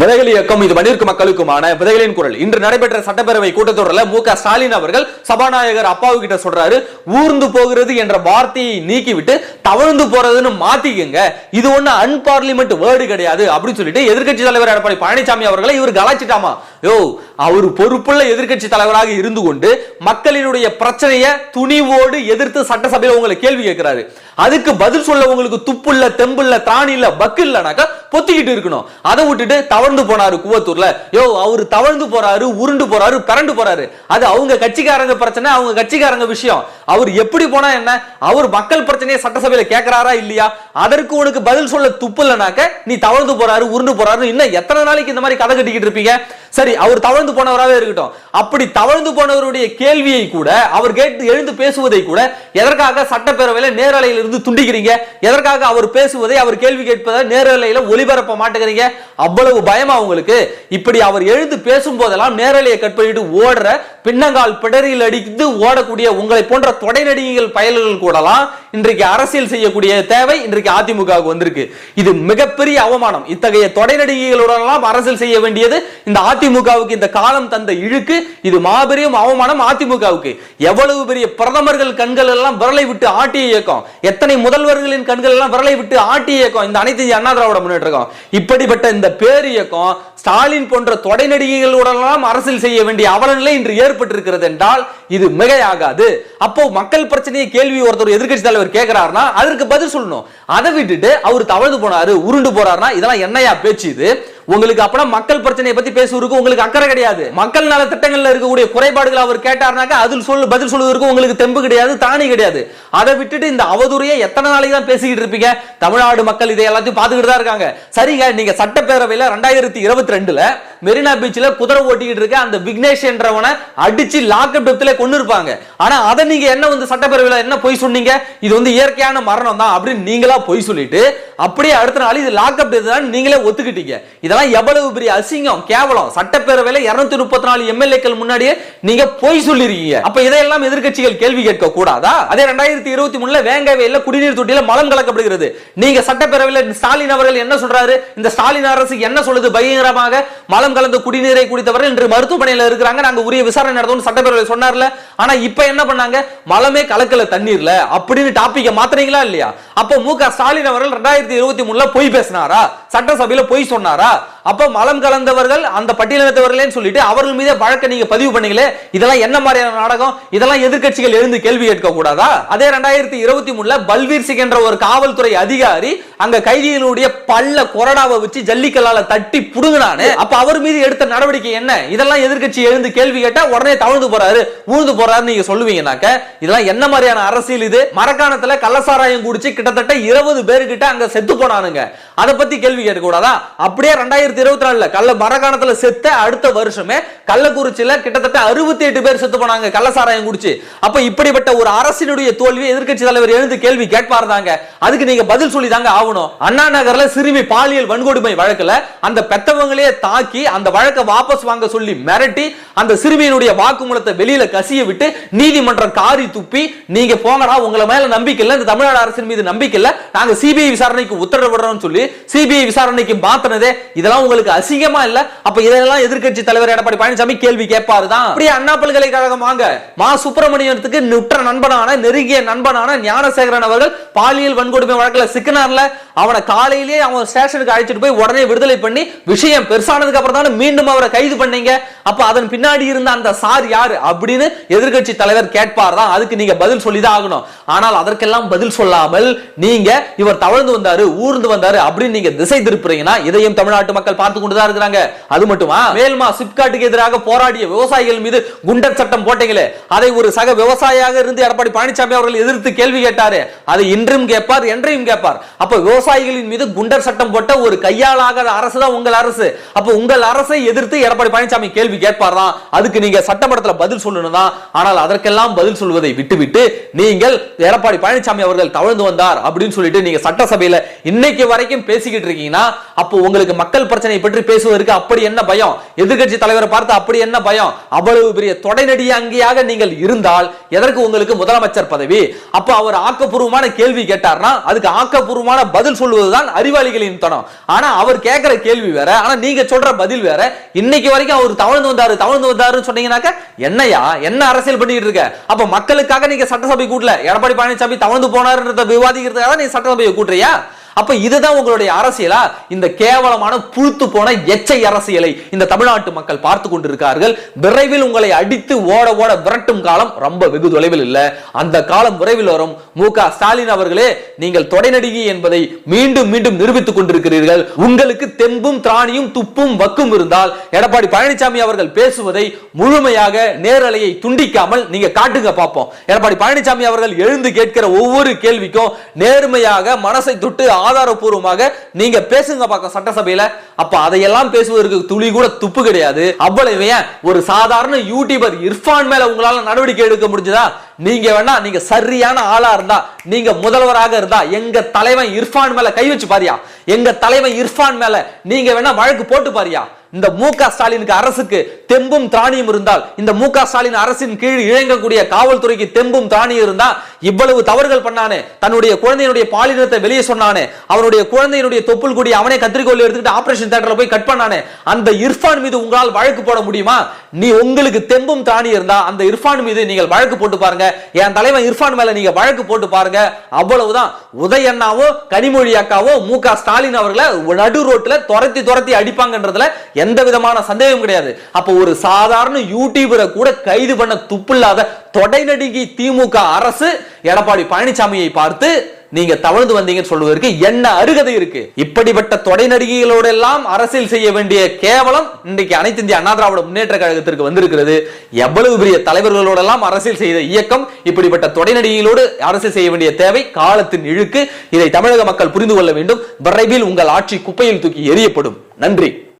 விதைகள் இயக்கம் இது மனிதர்க்கு மக்களுக்குமான விதைகளின் குரல். இன்று நடைபெற்ற சட்டப்பேரவை கூட்டத்தொடரில் மு க ஸ்டாலின் அவர்கள் சபாநாயகர் அப்பாவு கிட்ட சொல்றாரு ஊர்ந்து போகிறது என்ற வார்த்தையை நீக்கிவிட்டு தவழ்ந்து போறதுன்னு மாத்திக்கங்க. இது ஒண்ணு அன்பார்லிமெண்ட் வேர்டு கிடையாது அப்படின்னு சொல்லிட்டு எதிர்க்கட்சி தலைவர் எடப்பாடி பழனிசாமி அவர்களை இவர் கலாச்சிட்டாமா யோ அவர் பொறுப்புள்ள எதிர்கட்சி தலைவராக இருந்து கொண்டு மக்களினுடைய பிரச்சனையை துணிவோடு எதிர்த்து சட்டசபையில் உங்களை கேள்வி கேட்கிறாரு. அதுக்கு பதில் சொல்ல உங்களுக்கு துப்புல்ல தெம்புல்ல திராணி இல்ல பக்கு இல்லனாக்கா பொத்திக்கிட்டு இருக்கணும். அதை விட்டுட்டு தவழ்ந்து போனாரு குவத்தூர்ல. யோ அவர் தவழ்ந்து போறாரு உருண்டு போறாரு பரண்டு போறாரு. அது அவங்க கட்சிக்காரங்க பிரச்சனை அவங்க கட்சிக்காரங்க விஷயம். அவர் எப்படி போனா என்ன? அவர் மக்கள் பிரச்சனையை சட்டசபையில கேட்கிறாரா இல்லையா? அதற்கு உனக்கு பதில் சொல்ல துப்பலனாக்க நீ தவழ்ந்து போறாரு உருண்டு போறாரு இன்னும் எத்தனை நாளைக்கு இந்த மாதிரி கதை கட்டிக்கிட்டு இருப்பீங்க? சரி அவர் தவழ்ந்து போனவராகவே இருக்கட்டும். அப்படி தவழ்ந்து போனவருடைய கேள்வியை கூட அவர் கேட்டு எழுந்து பேசுவதை கூட எதற்காக சட்டப்பேரவையில் நேரலையிலிருந்து துண்டிக்கிறீங்க? எதற்காக அவர் பேசுவதை அவர் கேள்வி கேட்பதை நேரலையில் ஒளிபரப்ப மாட்டேங்கிறீங்க? அவ்வளவு பயமா உங்களுக்கு? இப்படி அவர் எழுந்து பேசும் போதெல்லாம் நேரலையை கட் பண்ணிட்டு ஓடுற பின்னங்கால் பிடரியில் அடித்து ஓடக்கூடிய உங்களை போன்ற தொடை நடிகைகள் பயல்கள் கூடலாம் இன்றைக்கு அரசியல் செய்யக்கூடிய தேவை இன்றைக்கு அதிமுகவுக்கு வந்திருக்கு. இது மிகப்பெரிய அவமானம். இத்தகைய தொடைநடிகைகளுடனெல்லாம் அரசியல் செய்ய வேண்டியது இந்த அதிமுகவுக்கு இந்த காலம் தந்த இழுக்கு. இது மாபெரும் அவமானம் அதிமுகவுக்கு. எவ்வளவு பெரிய பிரதமர்கள் கண்கள் எல்லாம் விரலை விட்டு ஆட்டிய இயக்கம். எத்தனை முதல்வர்களின் கண்கள் எல்லாம் விரலை விட்டு ஆட்டிய இயக்கம். இந்த அனைத்து அண்ணா திராவிட முன்னேற்றம் இப்படிப்பட்ட இந்த பேரியக்கம் ஸ்டாலின் போன்ற தொடை நடிகைகளுடனெல்லாம் அரசியல் செய்ய வேண்டிய அவலநிலை இன்று ஏற்பட்டிருக்கிறது என்றால் இது மிகையாகாது. அப்போ மக்கள் பிரச்சனையை கேள்வி ஒருத்தர் எதிர்க்கட்சி தலைவர் கேட்கிறாருன்னா அதற்கு பதில் சொல்லணும். அதை விட்டுட்டு அவர் தவழ்ந்து போனாரு உருண்டு போறாருன்னா இதெல்லாம் என்னையா பேச்சு இது? உங்களுக்கு அப்பனா மக்கள் பிரச்சனையை பத்தி பேசுவதற்கு உங்களுக்கு அக்கறை கிடையாது. மக்கள் நல திட்டங்கள்ல இருக்கக்கூடிய குறைபாடுகள் அவர் கேட்டார்னாக்கா அதில் சொல்லு பதில் சொல்வதற்கு உங்களுக்கு தெம்பு கிடையாது தானி கிடையாது. அதை விட்டுட்டு இந்த அவதூறையை எத்தனை நாளைக்கு தான் பேசிக்கிட்டு இருப்பீங்க? தமிழ்நாடு மக்கள் இதை எல்லாத்தையும் பார்த்துக்கிட்டு தான் இருக்காங்க. சரிங்க நீங்க சட்டப்பேரவையில் ரெண்டாயிரத்தி இருபத்தி ரெண்டுல மெரினா பீச்சில் குதிரை ஓட்டிக்கிட்டு இருக்க அந்த விக்னேஷ் என்றவனை அடிச்சு லாக்அப் டெப்த்ல கொண்டு இருப்பாங்க. ஆனா அதை நீங்க என்ன வந்து சட்டப்பேரவையில் என்ன பொய் சொன்னீங்க? இது வந்து இயற்கையான மரணம் தான் அப்படின்னு நீங்களா பொய் சொல்லிட்டு அப்படியே அடுத்த நாள் இது லாக்அப் டெத் தான் நீங்களே ஒத்துக்கிட்டீங்க. இதெல்லாம் எவ்வளவு பெரிய அசிங்கம் கேவலம். சட்டப்பேரவையில் இருநூத்தி முப்பத்தி நாலு எம்எல்ஏக்கள் முன்னாடியே நீங்க பொய் சொல்லிருக்கீங்க. அப்ப இதையெல்லாம் எதிர்கட்சிகள் கேள்வி கேட்க கூடாதா அதே ரெண்டாயிரத்தி இருபத்தி மூணுல வேங்கவையில் குடிநீர் தொட்டியில மலம் கலக்கப்படுகிறது. நீங்க சட்டப்பேரவையில் ஸ்டாலின் அவர்கள் என்ன சொல்றாரு? இந்த ஸ்டாலின் அரசு என்ன சொல்லுது? பயங்கரமாக மலம் ரத்தம் கலந்து குடிநீரை குடித்தவர்கள் இன்று மருத்துவமனையில் இருக்கிறாங்க. நாங்க உரிய விசாரணை நடத்தும் சட்டப்பேரவை சொன்னார்ல. ஆனா இப்ப என்ன பண்ணாங்க? மலமே கலக்கல தண்ணீர்ல. அப்படின்னு டாபிக்க மாத்துறீங்களா இல்லையா? அப்ப மு க ஸ்டாலின் அவர்கள் ரெண்டாயிரத்தி இருபத்தி மூணுல பொய் பேசினாரா? சட்டசபையில பொய் சொன்னாரா? அப்ப மலம் கலந்தவர்கள் அந்த பட்டியலினத்தவர்களேன்னு சொல்லிட்டு அவர்கள் மீதே வழக்கை நீங்க பதிவு பண்ணீங்களே? இதெல்லாம் என்ன மாதிரியான நாடகம்? இதெல்லாம் எதிர்கட்சிகள் எழுந்து கேள்வி கேட்க கூடாதா அதே ரெண்டாயிரத்தி இருபத்தி மூணுல பல்வீர் சிங் என்ற ஒரு காவல்துறை அதிகாரி அங்க கைதிகளுடைய பல்ல கொரடாவை வச்சு ஜல்லிக்கல்லால தட்டி புடுங்கினானு. அப்ப அவர் அவர் மீது எடுத்த நடவடிக்கை என்ன? இதெல்லாம் எதிர்கட்சி எழுந்து கேள்வி கேட்டா உடனே தவழ்ந்து போறாரு ஊழ்ந்து போறாரு நீங்க சொல்லுவீங்கனாக்க இதெல்லாம் என்ன மாதிரியான அரசியல் இது? மரக்காணத்துல கள்ளசாராயம் குடிச்சு கிட்டத்தட்ட இருபது பேருக்கிட்ட அங்க செத்து போனானுங்க. அதை பத்தி கேள்வி கேட்க கூடாதா அப்படியே ரெண்டாயிரத்தி இருபத்தி நாலுல கள்ள மரக்காணத்துல செத்த அடுத்த வருஷமே கள்ளக்குறிச்சியில கிட்டத்தட்ட அறுபத்தி எட்டு பேர் செத்து போனாங்க கள்ளசாராயம் குடிச்சு. அப்ப இப்படிப்பட்ட ஒரு அரசினுடைய தோல்வி எதிர்கட்சி தலைவர் எழுந்து கேள்வி கேட்பார் தாங்க அதுக்கு நீங்க பதில் சொல்லி தாங்க ஆகணும். அண்ணா நகர்ல சிறுமி பாலியல் வன்கொடுமை வழக்குல அந்த பெத்தவங்களே தாக்கி அந்த வழக்கை வாபஸ் வாங்க சொல்லி மிரட்டி அந்த சிறுமியினுடைய வாக்குமூலத்தை வெளியில கசிய விட்டு நீதிமன்றம் காரி துப்பி நீங்க போங்கடா உங்களை மேல நம்பிக்கை இல்ல இந்த தமிழ்நாடு அரசின் மீது நம்பிக்கை இல்ல நாங்க சிபிஐ விசாரணைக்கு உத்தரவிடுறோம் சொல்லி சிபிஐ விசாரணைக்கு மாத்தினதே இதெல்லாம் உங்களுக்கு அசிங்கமா இல்ல? அப்ப இதெல்லாம் எதிர்க்கட்சி தலைவர் எடப்பாடி பழனிசாமி கேள்வி கேட்பாரு தான் அப்படியே அண்ணா பல்கலைக்கழகம் வாங்க. மா சுப்பிரமணியத்துக்கு நுற்ற நண்பனான நெருங்கிய நண்பனான ஞானசேகரன் அவர்கள் பாலியல் வன்கொடுமை வழக்குல சிக்கினார்ல அவனை காலையிலேயே அவன் ஸ்டேஷனுக்கு அழைச்சிட்டு போய் உடனே விடுதலை பண்ணி விஷயம் பெருசானதுக்கு அப்புறம் தானே மீண்டும் அவரை கைது பண்ணீங்க. அப்ப அதன் பின்னாடி இருந்த அந்த சார் யாரு அப்படின்னு எதிர்க்கட்சி தலைவர் கேட்பார் தான் அதுக்கு நீங்க பதில் சொல்லிதான் ஆகணும். ஆனால் அதற்கெல்லாம் பதில் சொல்லாமல் நீங்க இவர் தவழ்ந்து வந்தாரு ஊர்ந்து வந்தாரு அப்படின்னு நீங்க திசை திருப்புறீங்கன்னா இதையும் தமிழ்நாட்டு மக்கள் பார்த்து கொண்டுதான் இருக்கிறாங்க. அது மட்டுமா? மேல்மா சிப்காட்டுக்கு எதிராக போராடிய விவசாயிகள் மீது குண்டர் சட்டம் போட்டீங்களே அதை ஒரு சக விவசாயியாக இருந்து எடப்பாடி பழனிசாமி அவர்கள் எதிர்த்து கேள்வி கேட்டாரு அதை இன்றும் கேட்பார் என்றையும் கேட்பார். அப்ப விவசாயிகளின் மீது குண்டர் சட்டம் போட்ட ஒரு கையாளாகாத அரசு தான் உங்கள் அரசு. அப்ப உங்கள் அரசை எதிர்த்து எடப்பாடி பழனிசாமி கேள்வி கேட்பார்? தான் அதுக்கு நீங்க சட்டமன்றத்துல பதில் சொல்லணும் தான் ஆனால் அதற்கெல்லாம் பதில் சொல்வதை விட்டுவிட்டு நீங்கள் எடப்பாடி பழனிசாமி அவர்கள் தவழ்ந்து வந்தார் அப்படின்னு சொல்லி சொல்லிட்டு நீங்க சட்டசபையில இன்னைக்கு வரைக்கும் பேசிக்கிட்டு இருக்கீங்கன்னா அப்போ உங்களுக்கு மக்கள் பிரச்சனை பற்றி பேசுவதற்கு அப்படி என்ன பயம்? எதிர்கட்சி தலைவரை பார்த்து அப்படி என்ன பயம்? அவ்வளவு பெரிய தொடைநடிய அங்கேயாக நீங்கள் இருந்தால் எதற்கு உங்களுக்கு முதலமைச்சர் பதவி? அப்போ அவர் ஆக்கப்பூர்வமான கேள்வி கேட்டார்னா அதுக்கு ஆக்கப்பூர்வமான பதில் சொல்வதுதான் அறிவாளிகளின் தனம். ஆனா அவர் கேட்கிற கேள்வி வேற ஆனா நீங்க சொல்ற பதில் வேற. இன்னைக்கு வரைக்கும் அவர் தவழ்ந்து வந்தாரு தவழ்ந்து வந்தாருன்னு சொன்னீங்கன்னாக்க என்னையா? என்ன அரசியல் பண்ணிட்டு இருக்க? அப்ப மக்களுக்காக நீங்க சட்டசபை கூட்டல எடப்பாடி பழனிசாமி தவழ்ந்து போனாருன்றத விவாதிக்கிறதுக்காக நீ சட்டசபையை கூட்டுறியா அப்ப இதுதான் உங்களுடைய அரசியலா? இந்த கேவலமான புழுத்து போன எச்சை அரசியலை இந்த தமிழ்நாட்டு மக்கள் பார்த்து கொண்டிருக்கார்கள். விரைவில் உங்களை அடித்து ஓட ஓட விரட்டும் காலம் ரொம்ப வெகு தொலைவில் இல்ல. அந்த காலம் விரைவில் வரும். மு ஸ்டாலின் அவர்களே நீங்கள் தொடைநடிகை என்பதை மீண்டும் மீண்டும் நிரூபித்துக் கொண்டிருக்கிறீர்கள். உங்களுக்கு தெம்பும் திராணியும் துப்பும் வக்கும் இருந்தால் எடப்பாடி பழனிசாமி அவர்கள் பேசுவதை முழுமையாக நேரலையை துண்டிக்காமல் நீங்க காட்டுங்க பார்ப்போம் எடப்பாடி பழனிசாமி அவர்கள் எழுந்து கேட்கிற ஒவ்வொரு கேள்விக்கும் நேர்மையாக மனசை தொட்டு ஆதாரபூர்வமாக நீங்க பேசுங்க பார்க்க சட்டசபையில. அப்ப அதையெல்லாம் பேசுவதற்கு துளி கூட துப்பு கிடையாது. அவ்வளவு ஒரு சாதாரண யூடியூபர் இர்ஃபான் மேல உங்களால நடவடிக்கை எடுக்க முடிஞ்சதா? நீங்க வேணா நீங்க சரியான ஆளா இருந்தா நீங்க முதல்வராக இருந்தா எங்க தலைவன் இர்ஃபான் மேல கை வச்சு பாரியா? எங்க தலைவன் இர்ஃபான் மேல நீங்க வேணா வழக்கு போட்டு பாரியா? இந்த மு க ஸ்டாலினுக்கு அரசுக்கு தெம்பும் திராணியும் இருந்தால் இந்த மு க ஸ்டாலின் அரசின் கீழ் இயங்கக்கூடிய காவல்துறைக்கு தெம்பும் திராணியும் இருந்தா இவ்வளவு தவறுகள் பண்ணானே. தன்னுடைய குழந்தையினுடைய பாலினத்தை வெளியே சொன்னானே. அவனுடைய குழந்தையினுடைய தொப்புள் கூடி அவனே கத்திரிக்கோல் எடுத்துக்கிட்டு ஆபரேஷன் தேட்டர்ல போய் கட் பண்ணானே. அந்த இர்ஃபான் மீது உங்களால் வழக்கு போட முடியுமா? நீ உங்களுக்கு தெம்பும் தாணி இருந்தா அந்த இர்ஃபான் மீது நீங்கள் வழக்கு போட்டு பாருங்க. என் தலைவன் இர்ஃபான் மேல நீங்க வழக்கு போட்டு பாருங்க. அவ்வளவுதான். உதய அண்ணாவோ கனிமொழி அக்காவோ மு க ஸ்டாலின் அவர்களை நடு ரோட்ல துரத்தி துரத்தி அடிப்பாங்கன்றதுல எந்த விதமான சந்தேகம் கிடையாது. அப்ப ஒரு சாதாரண யூடியூபரை கூட கைது பண்ண துப்பில்லாத தொடைநடுங்கி திமுக அரசு எடப்பாடி பழனிசாமியை பார்த்து நீங்க தவழ்ந்து வந்தீங்கன்னு சொல்வதற்கு என்ன அருகதை இருக்கு? இப்படிப்பட்ட தொடைநடிகைகளோட எல்லாம் அரசியல் செய்ய வேண்டிய கேவலம் இன்றைக்கு அனைத்து இந்திய அண்ணா திராவிட முன்னேற்ற கழகத்திற்கு வந்திருக்கிறது. எவ்வளவு பெரிய தலைவர்களோட எல்லாம் அரசியல் செய்த இயக்கம் இப்படிப்பட்ட தொடை நடிகைகளோடு அரசியல் செய்ய வேண்டிய தேவை காலத்தின் இழுக்கு இதை தமிழக மக்கள் புரிந்து கொள்ள வேண்டும். விரைவில் உங்கள் ஆட்சி குப்பையில் தூக்கி எறியப்படும். நன்றி.